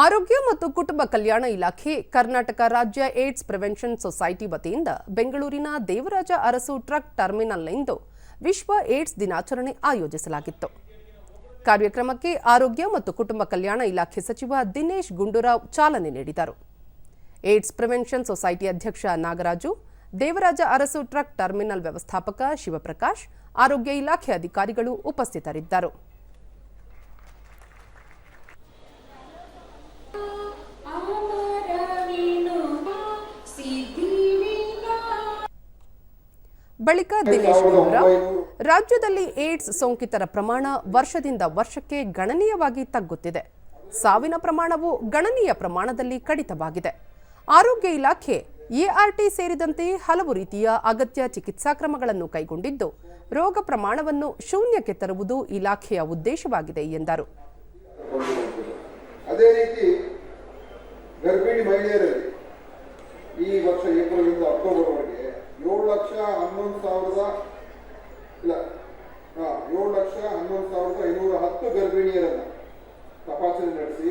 ಆರೋಗ್ಯ ಮತ್ತು ಕುಟುಂಬ ಕಲ್ಯಾಣ ಇಲಾಖೆ, ಕರ್ನಾಟಕ ರಾಜ್ಯ ಏಡ್ಸ್ ಪ್ರಿವೆನ್ಷನ್ ಸೊಸೈಟಿ ವತಿಯಿಂದ ಬೆಂಗಳೂರಿನ ದೇವರಾಜ ಅರಸು ಟ್ರಕ್ ಟರ್ಮಿನಲ್ನಿಂದ ವಿಶ್ವ ಏಡ್ಸ್ ದಿನಾಚರಣೆ ಆಯೋಜಿಸಲಾಗಿತ್ತು. ಕಾರ್ಯಕ್ರಮಕ್ಕೆ ಆರೋಗ್ಯ ಮತ್ತು ಕುಟುಂಬ ಕಲ್ಯಾಣ ಇಲಾಖೆ ಸಚಿವ ದಿನೇಶ್ ಗುಂಡೂರಾವ್ ಚಾಲನೆ ನೀಡಿದರು. ಏಡ್ಸ್ ಪ್ರಿವೆನ್ಷನ್ ಸೊಸೈಟಿ ಅಧ್ಯಕ್ಷ ನಾಗರಾಜು, ದೇವರಾಜ ಅರಸು ಟ್ರಕ್ ಟರ್ಮಿನಲ್ ವ್ಯವಸ್ಥಾಪಕ ಶಿವಪ್ರಕಾಶ್, ಆರೋಗ್ಯ ಇಲಾಖೆ ಅಧಿಕಾರಿಗಳು ಉಪಸ್ಥಿತರಿದ್ದರು. ಬಳಿಕ ದಿನೇಶ್ ಗುಂಡೂರಾವ್ ರಾಜ್ಯದಲ್ಲಿ ಏಡ್ಸ್ ಸೋಂಕಿತರ ಪ್ರಮಾಣ ವರ್ಷದಿಂದ ವರ್ಷಕ್ಕೆ ಗಣನೀಯವಾಗಿ ತಗ್ಗುತ್ತಿದೆ. ಸಾವಿನ ಪ್ರಮಾಣವು ಗಣನೀಯ ಪ್ರಮಾಣದಲ್ಲಿ ಕಡಿತವಾಗಿದೆ. ಆರೋಗ್ಯ ಇಲಾಖೆ ಎಆರ್ಟಿ ಸೇರಿದಂತೆ ಹಲವು ರೀತಿಯ ಅಗತ್ಯ ಚಿಕಿತ್ಸಾ ಕ್ರಮಗಳನ್ನು ಕೈಗೊಂಡಿದ್ದು ರೋಗ ಪ್ರಮಾಣವನ್ನು ಶೂನ್ಯಕ್ಕೆ ತರುವುದು ಇಲಾಖೆಯ ಉದ್ದೇಶವಾಗಿದೆ ಎಂದರು. ಅದೇ ರೀತಿ ಗರ್ಭಿಣಿ ಮಹಿಳೆಯರಲ್ಲಿ ಈ ವರ್ಷ ಏಪ್ರಿಲ್ ಅಕ್ಟೋಬರ್ವರೆಗೆ ಏಳು ಲಕ್ಷ ಹನ್ನೊಂದು ಸಾವಿರದ ಇಲ್ಲ ಹಾ ಏಳು ಲಕ್ಷ ಹನ್ನೊಂದು ಸಾವಿರದ ಐನೂರ ಹತ್ತು ಗರ್ಭಿಣಿಯರನ್ನ ತಪಾಸಣೆ ನಡೆಸಿ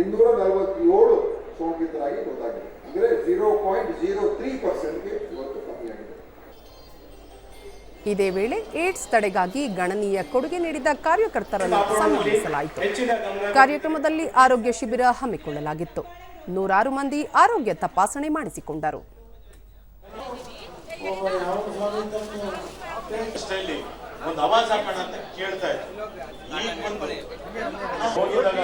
ಇನ್ನೂರ ನಲವತ್ತೇಳು ಸೋಂಕಿತರಾಗಿ ಗೊತ್ತಾಗಿದೆ. ಅಂದರೆ ಜೀರೋ ಪಾಯಿಂಟ್ ಜೀರೋ ತ್ರೀ ಪರ್ಸೆಂಟ್ಗೆ ಇವತ್ತು ಕಮ್ಮಿಯಾಗಿದೆ. ಇದೇ ವೇಳೆ ಏಡ್ಸ್ ತಡೆಗಾಗಿ ಗಣನೀಯ ಕೊಡುಗೆ ನೀಡಿದ ಕಾರ್ಯಕರ್ತರನ್ನು ಸನ್ಮಾನಿಸಲಾಯಿತು ಕಾರ್ಯಕ್ರಮದಲ್ಲಿ ಆರೋಗ್ಯ ಶಿಬಿರ ಹಮ್ಮಿಕೊಳ್ಳಲಾಗಿತ್ತು. ನೂರಾರು ಮಂದಿ ಆರೋಗ್ಯ ತಪಾಸಣೆ ಮಾಡಿಸಿಕೊಂಡರು. ಅಷ್ಟರಲ್ಲಿ ಒಂದು ಅವಾಜ್ ಹಾಕೋಣ ಅಂತ ಕೇಳ್ತಾ ಇದ್ದೆ. ಈಗ ಬಂದು ಹೋಗಿದಾಗ